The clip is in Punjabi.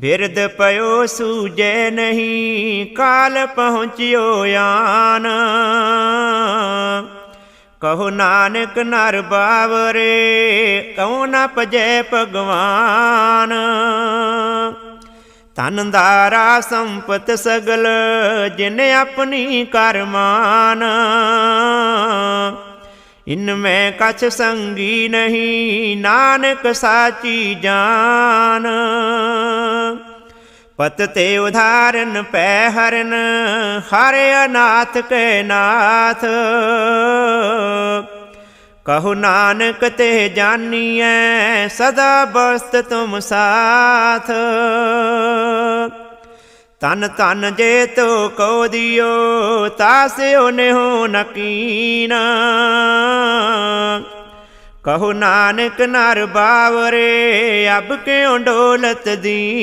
ਬਿਰਦ ਪਇਓ ਸੂਜੈ ਨਹੀਂ, ਕਾਲ ਪਹੁੰਚਿਓ ਆਨ। ਕਹੋ ਨਾਨਕ ਨਰ ਬਾਵਰੇ, ਕਉ ਨ ਭਜੈ ਭਗਵਾਨ। ਤਨ ਦਾਰਾ ਸੰਪਤ ਸਗਲ, ਜਿਨ ਆਪਣੀ ਕਰਮਾਨ। ਇਨ ਮੈਂ ਕਛ ਸੰਗੀ ਨਹੀਂ, ਨਾਨਕ ਸਾਚੀ ਜਾਨ। ਪਤ ਤੇ ਉਧਾਰਨ ਪੈ ਹਰਨ, ਹਰ ਅਨਾਥ ਕੈ ਨਾਥ। ਕਹੋ ਨਾਨਕ ਤੇ ਜਾਨੀਐ, ਸਦਾ ਬਸਤ ਤੁਮ ਸਾਥ। ਤਨ ਤਨ ਜੇ ਤੋ ਕੋ ਦਿਓ ਤਾਸਿਓ ਹੋ ਨਕੀਨ। ਕਹੋ ਨਾਨਕ ਨਰ ਬਾਵਰੇ ਅਬ ਕਿਉ ਡੋਲਤ ਦੀ?